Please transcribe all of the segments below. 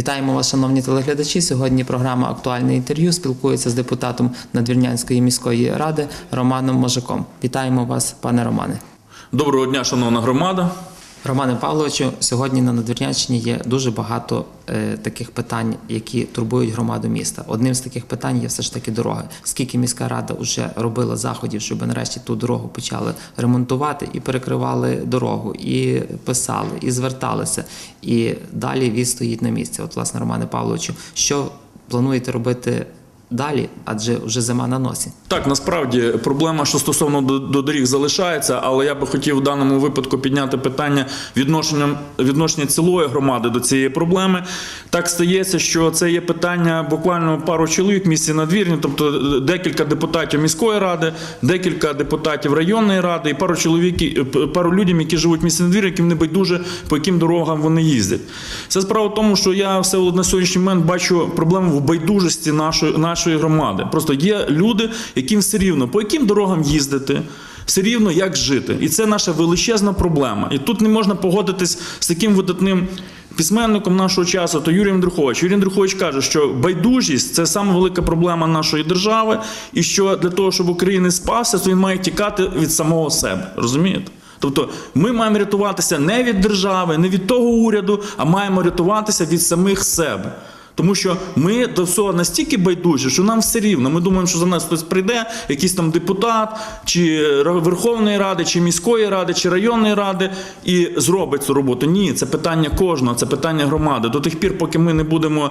Вітаємо вас, шановні телеглядачі. Сьогодні програма Актуальне інтерв'ю спілкується з депутатом Надвірнянської міської ради Романом Можаком. Вітаємо вас, пане Романе. Доброго дня, шановна громада. Романе Павловичу, сьогодні на Надвірнянщині є дуже багато е, таких питань, які турбують громаду міста. Одним з таких питань є все ж таки дороги. Скільки міська рада вже робила заходів, щоб нарешті ту дорогу почали ремонтувати і перекривали дорогу, і писали, і зверталися. І далі від стоїть на місці. От, власне, Романе Павловичу, що плануєте робити далі? Адже вже зима на носі. Так, насправді проблема, що стосовно до, до доріг залишається, але я би хотів в даному випадку підняти питання відношення, відношення цілої громади до цієї проблеми. Так стається, що це є питання буквально пару чоловік в місті надвірні, тобто декілька депутатів міської ради, декілька депутатів районної ради і пару чоловік, пару людям, які живуть в місті надвірні, яким не байдуже, по яким дорогам вони їздять. Це справа в тому, що я все на сьогоднішній момент бачу проблему в байдужості нашої, нашої громади. Просто є люди, яким все рівно, по яким дорогам їздити. Все рівно як жити, і це наша величезна проблема. І тут не можна погодитись з таким видатним письменником нашого часу, то Юрієм Друхович. Юрій Друхович каже, що байдужість це саме велика проблема нашої держави, і що для того, щоб Україна спався, то він має тікати від самого себе. Розумієте? Тобто ми маємо рятуватися не від держави, не від того уряду, а маємо рятуватися від самих себе. Тому що ми до всього настільки байдужі, що нам все рівно. Ми думаємо, що за нас хтось прийде, якийсь там депутат, чи Верховної Ради, чи міської ради, чи районної ради, і зробить цю роботу. Ні, це питання кожного, це питання громади. До тих пір, поки ми не будемо.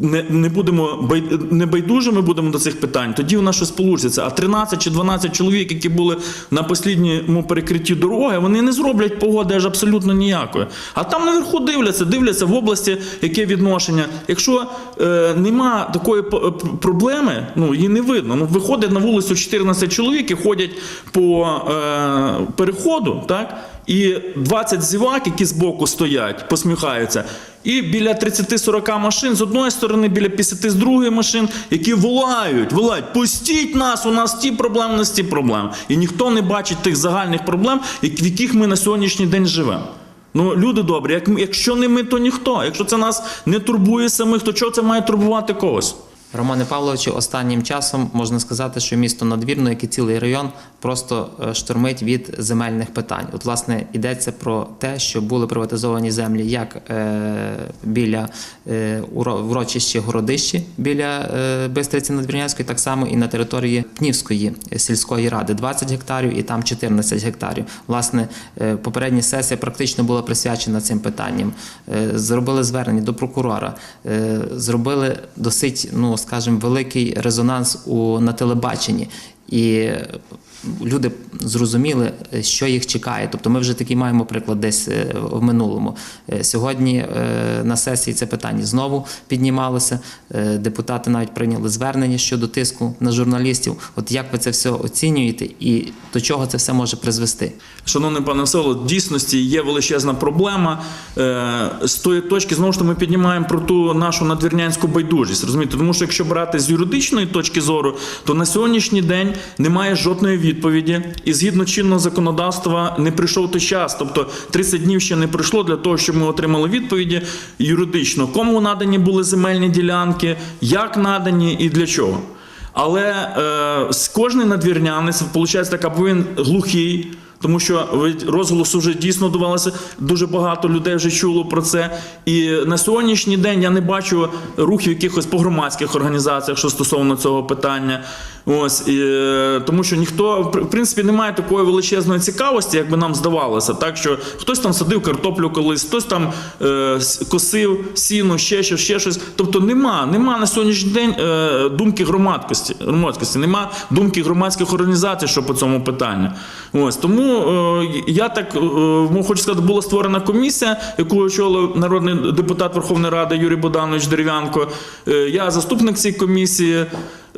Не, не будемо бай, небайдужими будемо до цих питань, тоді у нас щось вийде. А 13 чи 12 чоловік, які були на послідньому перекритті дороги, вони не зроблять погоди аж абсолютно ніякої. А там наверху дивляться, дивляться в області, яке відношення. Якщо е, нема такої проблеми, ну її не видно. Ну виходить на вулицю 14 чоловік і ходять по е, переходу, так? І 20 зівак, які збоку стоять, посміхаються. І біля 30-40 машин з одної сторони, біля 50 з другої машин, які волають, волають, пустіть нас, у нас ті проблеми, у нас ті проблеми. І ніхто не бачить тих загальних проблем, в яких ми на сьогоднішній день живемо. Ну, люди добрі, як, якщо не ми, то ніхто. Якщо це нас не турбує самих, то чого це має турбувати когось? Романе Павловичу, останнім часом можна сказати, що місто надвірно, як і цілий район, просто е, штормить від земельних питань. От, власне, йдеться про те, що були приватизовані землі як е, біля е, урочищі Городищі біля Бистриці Надвірнянської, так само і на території Пнівської сільської ради 20 гектарів і там 14 гектарів. Власне, попередня сесія практично була присвячена цим питанням. Зробили звернення до прокурора, зробили досить, ну скажімо, великий резонанс у на телебаченні. І люди зрозуміли, що їх чекає. Тобто, ми вже такий маємо приклад десь е, в минулому. Е, Сьогодні е, на сесії це питання знову піднімалося. Депутати навіть прийняли звернення щодо тиску на журналістів. От як ви це все оцінюєте, і до чого це все може призвести? Шановний пане Всело, в дійсності є величезна проблема. З тої точки, знову ж ми піднімаємо про ту нашу надвірнянську байдужість. Розумієте? Тому що якщо брати з юридичної точки зору, то на сьогоднішній день немає жодної відповіді, і згідно чинного законодавства не прийшов той час. Тобто 30 днів ще не пройшло для того, щоб ми отримали відповіді юридично, кому надані були земельні ділянки, як надані і для чого. Але е, кожний надвірнянець, виходить, така бо він глухий, тому що розголосу вже дійсно довелося, дуже багато людей вже чуло про це. І на сьогоднішній день я не бачу рухів якихось по громадських організаціях, що стосовно цього питання. Ось і, е, тому що ніхто в принципі не має такої величезної цікавості, як би нам здавалося. Так що хтось там садив картоплю колись, хтось там е, косив сіно, ще щось, ще щось. Тобто нема, нема на сьогоднішній день е, думки громадськості, громадськості, нема думки громадських організацій, що по цьому питанню. Ось тому е, я так е, ну, хочу сказати, була створена комісія, яку очолив народний депутат Верховної Ради Юрій Богданович Дерев'янко. Е, я заступник цієї комісії.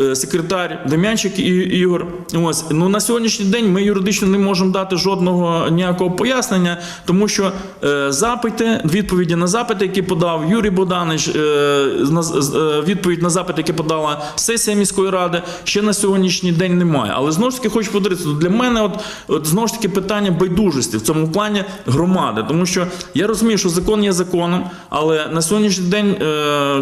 Е, секретар Дем'янчик Ігор. Ось ну на сьогоднішній день ми юридично не можемо дати жодного ніякого пояснення, тому що е, запити, відповіді на запити, які подав Юрій Богданович, е, відповідь на запит, які подала сесія міської ради, ще на сьогоднішній день немає. Але знову ж таки хочу подивитися, для мене, от, от знову ж таки питання байдужості в цьому плані громади, тому що я розумію, що закон є законом, але на сьогоднішній день,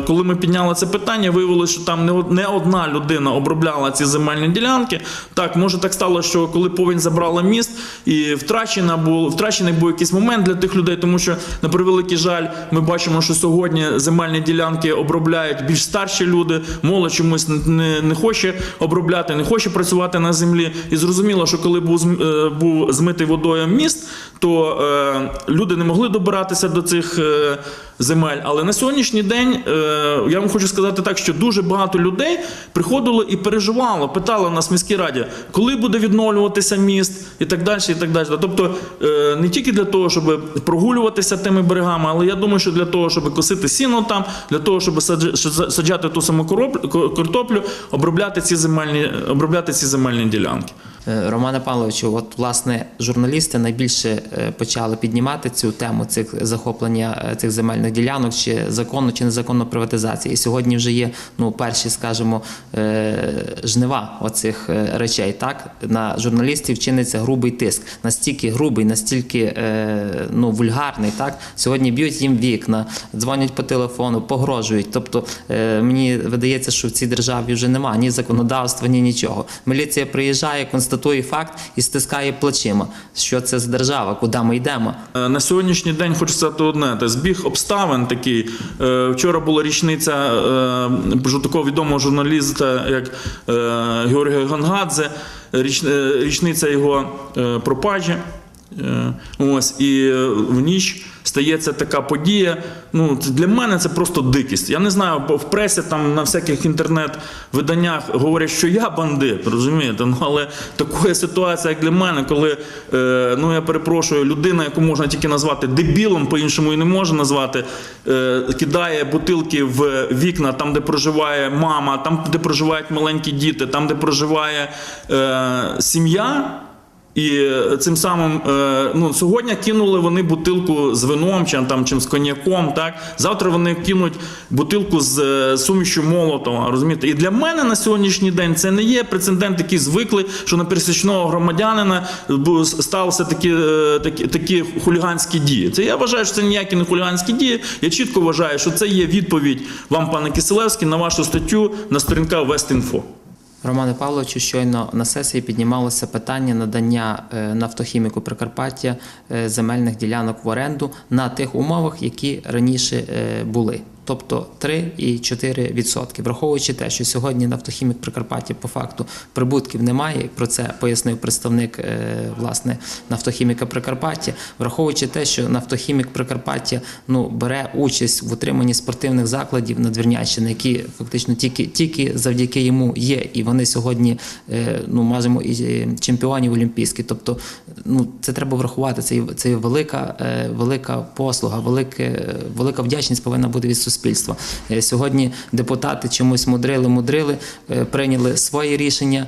коли ми підняли це питання, виявилося, що там не одна людина обробляла ці земельні ділянки. Так, може так стало, що коли повінь забрала міст і втрачена був, втрачений був якийсь момент для тих людей, тому що на превеликий жаль, ми бачимо, що сьогодні земельні ділянки обробляють більш старші люди, молодь чомусь не, не, не хоче обробляти, не хоче працювати на землі. І зрозуміло, що коли був, е, був змитий водою міст, то е, люди не могли добиратися до цих е, земель. Але на сьогоднішній день е, я вам хочу сказати так, що дуже багато людей приходило і переживало, питало нас в міській раді, коли буде відновлюватися міст і так далі. І так далі. Тобто е, не тільки для того, щоб прогулюватися тими берегами, але я думаю, що для того, щоб косити сіно там, для того, щоб садж- саджати ту саму картоплю, обробляти ці земельні, обробляти ці земельні ділянки. Е, Романе Павловичу, от власне журналісти найбільше почали піднімати цю тему цих захоплення цих земельних ділянок, чи законно, чи незаконно приватизації. І сьогодні вже є ну перші, скажімо, е, жнива оцих е, речей. Так на журналістів чиниться грубий тиск, настільки грубий, настільки е, ну вульгарний. Так сьогодні б'ють їм вікна, дзвонять по телефону, погрожують. Тобто мені видається, що в цій державі вже немає ні законодавства, ні нічого. Міліція приїжджає, констатує факт і стискає плечима. Що це за держава? Куди ми йдемо? На сьогоднішній день хочу сказати одне: це збіг обставин такий. Е, Вчора була річниця е, такого відомого журналіста, як е, Георгія Гангадзе, річ, річниця його пропажі. Е, Ось і е, в ніч стається така подія. Ну для мене це просто дикість. Я не знаю, бо в пресі там на всяких інтернет-виданнях говорять, що я бандит, розумієте? Ну але така ситуація, як для мене, коли е, ну я перепрошую, людина, яку можна тільки назвати дебілом, по-іншому і не можна назвати, е, кидає бутилки в вікна, там, де проживає мама, там, де проживають маленькі діти, там, де проживає е, сім'я. І цим самим е, ну, сьогодні кинули вони бутилку з вином чи там чим з коньяком. Так завтра вони кинуть бутилку з е, сумішю молотова. Розумієте, і для мене на сьогоднішній день це не є прецедент, який звикли, що на пересічного громадянина сталися такі, е, такі, такі хуліганські дії. Це я вважаю, що це ніякі не хуліганські дії. Я чітко вважаю, що це є відповідь вам, пане Киселевський, на вашу статтю на сторінках Вестінфо. Романе Павловичу, щойно на сесії піднімалося питання надання е, нафтохіміку Прикарпаття е, земельних ділянок в оренду на тих умовах, які раніше е, були. Тобто 3,4%. Враховуючи те, що сьогодні нафтохімік Прикарпаття по факту прибутків немає, про це пояснив представник е, власне нафтохіміка Прикарпаття. Враховуючи те, що нафтохімік Прикарпаття ну бере участь в утриманні спортивних закладів на Надвірнянщини, які фактично тільки, тільки завдяки йому є, і вони сьогодні е, ну маємо і е, чемпіонів олімпійських. Тобто, ну це треба врахувати. Це, це велика, велика послуга, велике, велика вдячність повинна бути від суспільства. Е, Сьогодні депутати чомусь мудрили, мудрили, е, прийняли свої рішення.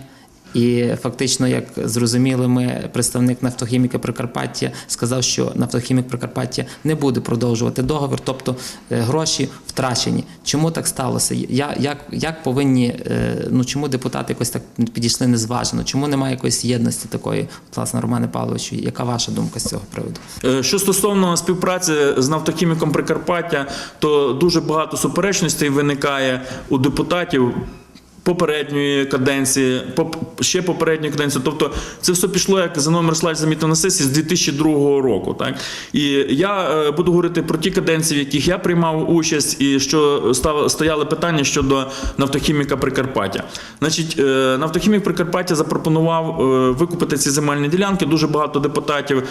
І фактично, як зрозуміли, ми представник нафтохіміка Прикарпаття сказав, що нафтохімік Прикарпаття не буде продовжувати договір, тобто е, гроші втрачені. Чому так сталося? Я, як, як повинні, е, ну чому депутати якось так підійшли незважено? Чому немає якоїсь єдності такої, власне, Романе Павловичу? Яка ваша думка з цього приводу? Е, Що стосовно співпраці з нафтохіміком Прикарпаття, то дуже багато суперечностей виникає у депутатів. Попередньої каденції, ще попередньої каденції. Тобто це все пішло, як за номер слайд замітив на сесії з 2002 року. Так? І я е, буду говорити про ті каденції, в яких я приймав участь, і що стояли питання щодо нафтохіміка Прикарпаття. Значить, е, нафтохімік Прикарпаття запропонував е, викупити ці земельні ділянки. Дуже багато депутатів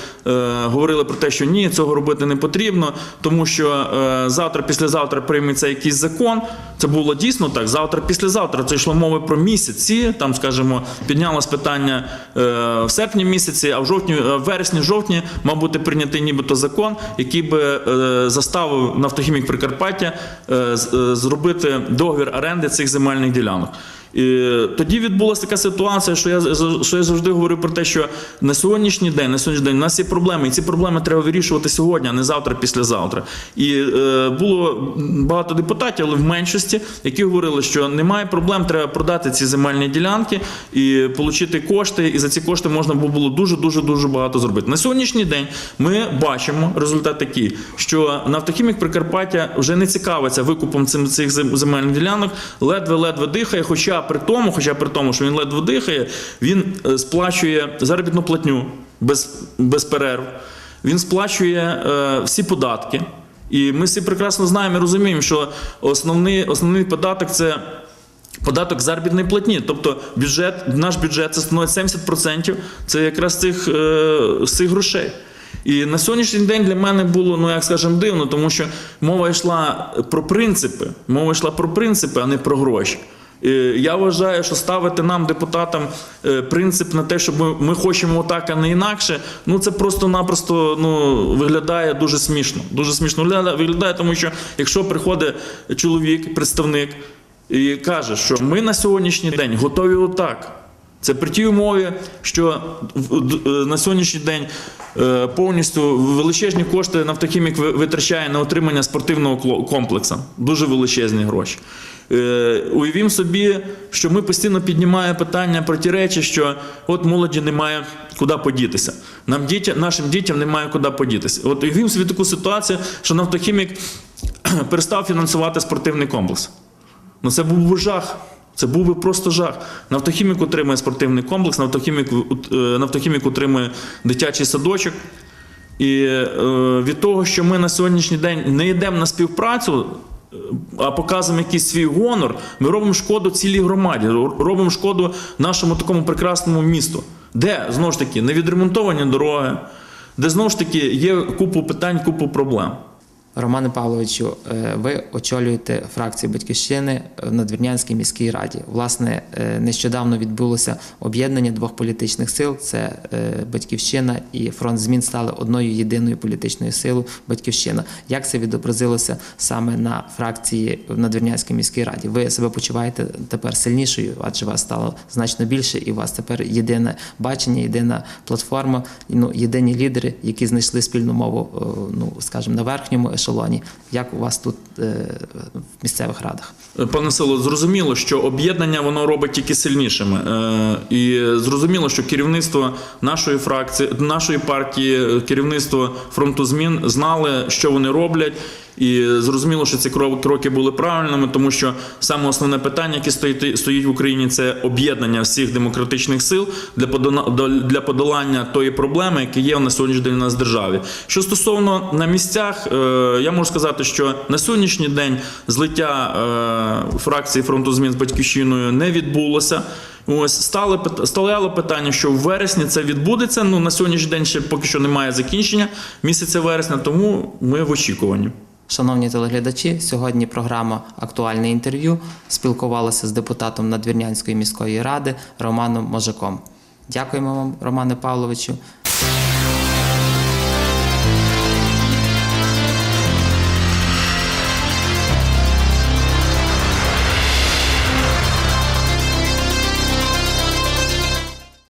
говорили про те, що ні, цього робити не потрібно, тому що завтра, післязавтра прийметься якийсь закон. Це було дійсно так. Завтра, післязавтра це йшло мова про місяці. Там, скажімо, піднялось питання е, в серпні місяці, а в жовтні, е, в вересні, жовтні мав бути прийнятий нібито закон, який би е, заставив нафтохімік Прикарпаття зробити договір оренди цих земельних ділянок. Тоді відбулася така ситуація, що я, що я завжди говорю про те, що на сьогоднішній день, на сьогоднішній день у нас є проблеми, і ці проблеми треба вирішувати сьогодні, а не завтра, післязавтра. І е, було багато депутатів, але в меншості, які говорили, що немає проблем, треба продати ці земельні ділянки і отримати кошти, і за ці кошти можна було дуже дуже дуже багато зробити. На сьогоднішній день ми бачимо результат такий, що Нафтохімік Прикарпаття вже не цікавиться викупом цим цих зем- земельних ділянок, ледве-ледве дихає. Хоча при тому, хоча при тому, що він ледве дихає, він е, сплачує заробітну платню без, без перерв. Він сплачує е, всі податки. І ми всі прекрасно знаємо і розуміємо, що основний, основний податок це податок заробітної платні. Тобто бюджет, наш бюджет це становить 70%, це якраз цих, е, з цих грошей. І на сьогоднішній день для мене було, ну як скажемо, дивно, тому що мова йшла про принципи. Мова йшла про принципи, а не про гроші. Е, Я вважаю, що ставити нам, депутатам, е, принцип на те, що ми, хочемо отак, а не інакше, ну це просто-напросто ну, виглядає дуже смішно. Дуже смішно виглядає, тому що якщо приходить чоловік, представник, і каже, що ми на сьогоднішній день готові отак. Це при тій умові, що е, на сьогоднішній день е, повністю величезні кошти Нафтохімік витрачає на отримання спортивного комплексу. Дуже величезні гроші. Е, Уявімо собі, що ми постійно піднімаємо питання про ті речі, що от молоді немає куди подітися. Нам дітям, нашим дітям немає куди подітися. От уявімо собі таку ситуацію, що Нафтохімік перестав фінансувати спортивний комплекс. Ну це був жах. Це був би просто жах. Нафтохімік отримує спортивний комплекс, нафтохімік, е, нафтохімік отримує дитячий садочок. І е, від того, що ми на сьогоднішній день не йдемо на співпрацю, е, а показуємо якийсь свій гонор, ми робимо шкоду цілій громаді, робимо шкоду нашому такому прекрасному місту, де знову ж таки не відремонтовані дороги, де знову ж таки є купу питань, купу проблем. Романе Павловичу, е, ви очолюєте фракцію Батьківщини в Надвірнянській міській раді. Власне, е, нещодавно відбулося об'єднання двох політичних сил: це е, Батьківщина і фронт змін стали одною єдиною політичною силою Батьківщина. Як це відобразилося саме на фракції в Надвірнянській міській раді? Ви себе почуваєте тепер сильнішою, адже вас стало значно більше, і у вас тепер єдине бачення, єдина платформа, ну єдині лідери, які знайшли спільну мову, ну скажімо, на верхньому ешелоні. Як у вас тут е, в місцевих радах? Пане Село, зрозуміло, що об'єднання воно робить тільки сильнішими. Е, І зрозуміло, що керівництво нашої фракції, нашої партії, керівництво фронту змін знали, що вони роблять. І зрозуміло, що ці кро- кроки були правильними, тому що саме основне питання, яке стоїть, стоїть в Україні, це об'єднання всіх демократичних сил для подолання тої проблеми, яка є на сьогоднішній день у нас в державі. Що стосовно на місцях, е, я можу сказати, що на сьогоднішній день злиття е, фракції фронту змін з батьківщиною не відбулося. Ось стали пит- стояло питання, що в вересні це відбудеться. Ну на сьогоднішній день ще поки що немає закінчення місяця вересня, тому ми в очікуванні. Шановні телеглядачі, сьогодні програма Актуальне інтерв'ю спілкувалася з депутатом Надвірнянської міської ради Романом Можаком. Дякуємо вам, Романе Павловичу.